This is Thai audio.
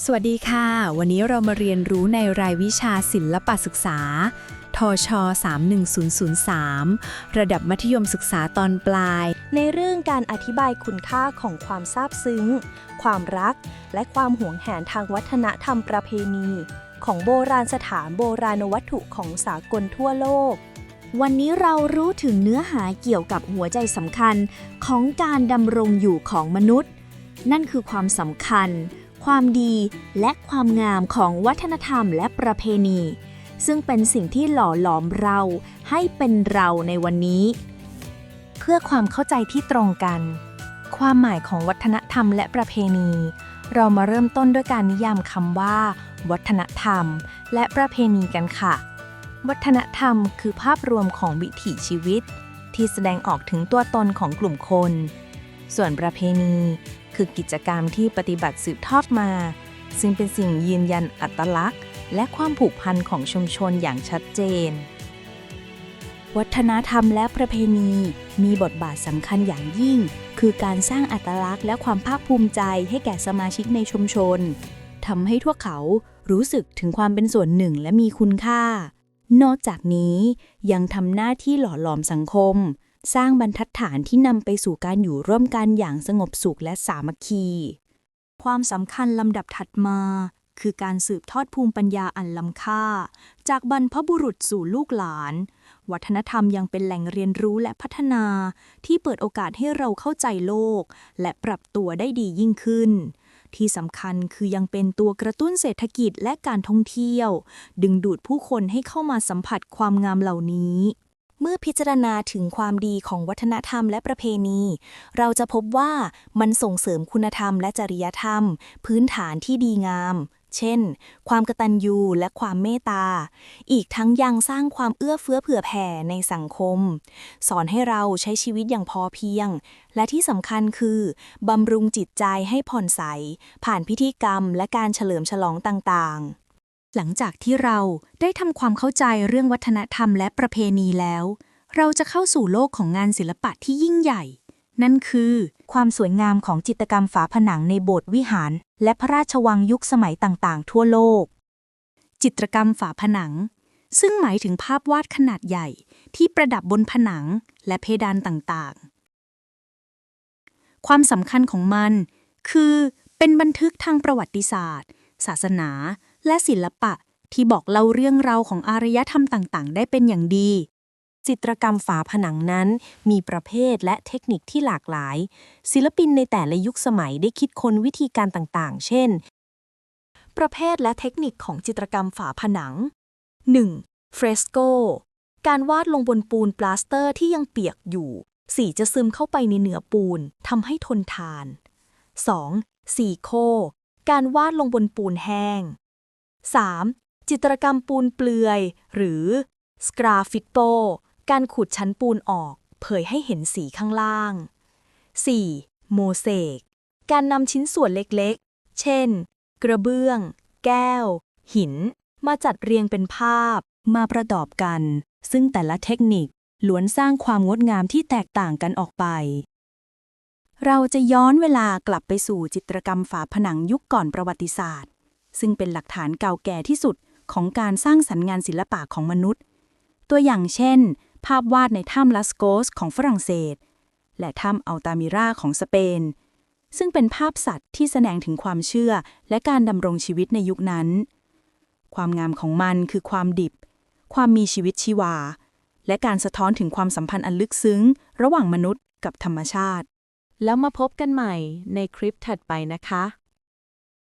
สวัสดีค่ะ วันนี้เรามาเรียนรู้ในรายวิชาศิลปศึกษา ทช 31003 ระดับมัธยมศึกษาตอนปลาย ในเรื่องการอธิบายคุณค่าของความซาบซึ้ง ความรัก และความหวงแหนทางวัฒนธรรมประเพณี ของโบราณสถานโบราณวัตถุของสากลทั่วโลก วันนี้เรารู้ถึงเนื้อหาเกี่ยวกับหัวใจสำคัญของการดำรงอยู่ของมนุษย์ นั่นคือความสำคัญ ความดีและความงามของวัฒนธรรมและประเพณี ซึ่งเป็นสิ่งที่หล่อหลอมเราให้เป็นเราในวันนี้ เพื่อความเข้าใจที่ตรงกัน ความหมายของวัฒนธรรมและประเพณี เรามาเริ่มต้นด้วยการนิยามคำว่า วัฒนธรรม และประเพณีกันค่ะ วัฒนธรรมคือภาพรวมของวิถีชีวิต ที่แสดงออกถึงตัวตนของกลุ่มคน ส่วนประเพณีคือกิจกรรมที่ปฏิบัติสืบทอดมา ซึ่งเป็นสิ่งยืนยันอัตลักษณ์ และความผูกพันของชุมชนอย่างชัดเจน วัฒนธรรมและประเพณี มีบทบาทสำคัญอย่างยิ่ง คือการสร้างอัตลักษณ์และความภาคภูมิใจให้แก่สมาชิกในชุมชนทำให้พวกเขารู้สึกถึงความเป็นส่วนหนึ่งและมีคุณค่า นอกจากนี้ยังทำหน้าที่หล่อหลอมสังคม สร้างบรรทัดฐานที่นำไปสู่การอยู่ร่วมกันอย่างสงบสุขและสามัคคี ความสำคัญลำดับถัดมา คือการสืบทอดภูมิปัญญาอันล้ำค่า จากบรรพบุรุษสู่ลูกหลาน วัฒนธรรมยังเป็นแหล่งเรียนรู้และพัฒนา ที่เปิดโอกาสให้เราเข้าใจโลก และปรับตัวได้ดียิ่งขึ้นที่สำคัญคือยังเป็นตัวกระตุ้นเศรษฐกิจและการท่องเที่ยว ดึงดูดผู้คนให้เข้ามาสัมผัสความงามเหล่านี้ เมื่อพิจารณาถึงความดีของวัฒนธรรมและประเพณี เราจะพบว่ามันส่งเสริมคุณธรรมและจริยธรรม พื้นฐานที่ดีงาม เช่น ความกตัญญูและความเมตตา อีกทั้งยังสร้างความเอื้อเฟื้อเผื่อแผ่ในสังคม สอนให้เราใช้ชีวิตอย่างพอเพียง และที่สำคัญคือบำรุงจิตใจให้ผ่อนใส ผ่านพิธีกรรมและการเฉลิมฉลองต่างๆ หลังจากที่เราได้ทำความเข้าใจเรื่องวัฒนธรรมและประเพณีแล้ว เราจะเข้าสู่โลกของงานศิลปะที่ยิ่งใหญ่ นั่นคือ ความสวยงามของจิตรกรรมฝาผนังในโบสถ์วิหาร และพระราชวังยุคสมัยต่างๆ ทั่วโลก จิตรกรรมฝาผนัง ซึ่งหมายถึงภาพวาดขนาดใหญ่ที่ประดับบนผนังและเพดานต่างๆ ความสำคัญของมัน คือเป็นบันทึกทางประวัติศาสตร์ ศาสนา และศิลปะที่บอกเล่าเรื่องราวของอารยธรรมต่างๆ ได้เป็นอย่างดี จิตรกรรมฝาผนังนั้นมีประเภทและเทคนิคที่หลากหลาย ศิลปินในแต่ละยุคสมัยได้คิดค้นวิธีการต่างๆ เช่น ประเภทและเทคนิคของจิตรกรรมฝาผนัง 1. เฟรสโกการวาดลงบนปูนปลาสเตอร์ที่ยังเปียกอยู่ สีจะซึมเข้าไปในเนื้อปูนทำให้ทนทาน 2. สีโค การวาดลงบนปูนแห้ง 3. จิตรกรรมปูนเปลือย หรือสกราฟิโตการขูดชั้นปูนออก เผยให้เห็นสีข้างล่าง 4. โมเสกการนำชิ้นส่วนเล็กๆ เช่น กระเบื้อง แก้ว หิน มาจัดเรียงเป็นภาพ มาประดอบกัน ซึ่งแต่ละเทคนิคล้วนสร้างความงดงามที่แตกต่างกันออกไป เราจะย้อนเวลากลับไปสู่จิตรกรรมฝาผนังยุคก่อนประวัติศาสตร์ ซึ่งเป็นหลักฐานเก่าแก่ที่สุดของการสร้างสรรค์งานศิลปะของมนุษย์ ตัวอย่างเช่น ภาพวาดในถ้ำลาสโกสของฝรั่งเศส และถ้ำอัลตามิราของสเปน ซึ่งเป็นภาพสัตว์ที่แสดงถึงความเชื่อและการดำรงชีวิตในยุคนั้น ความงามของมันคือความดิบ ความมีชีวิตชีวา และการสะท้อนถึงความสัมพันธ์อันลึกซึ้ง ระหว่างมนุษย์กับธรรมชาติ แล้วมาพบกันใหม่ในคลิปถัดไปนะคะ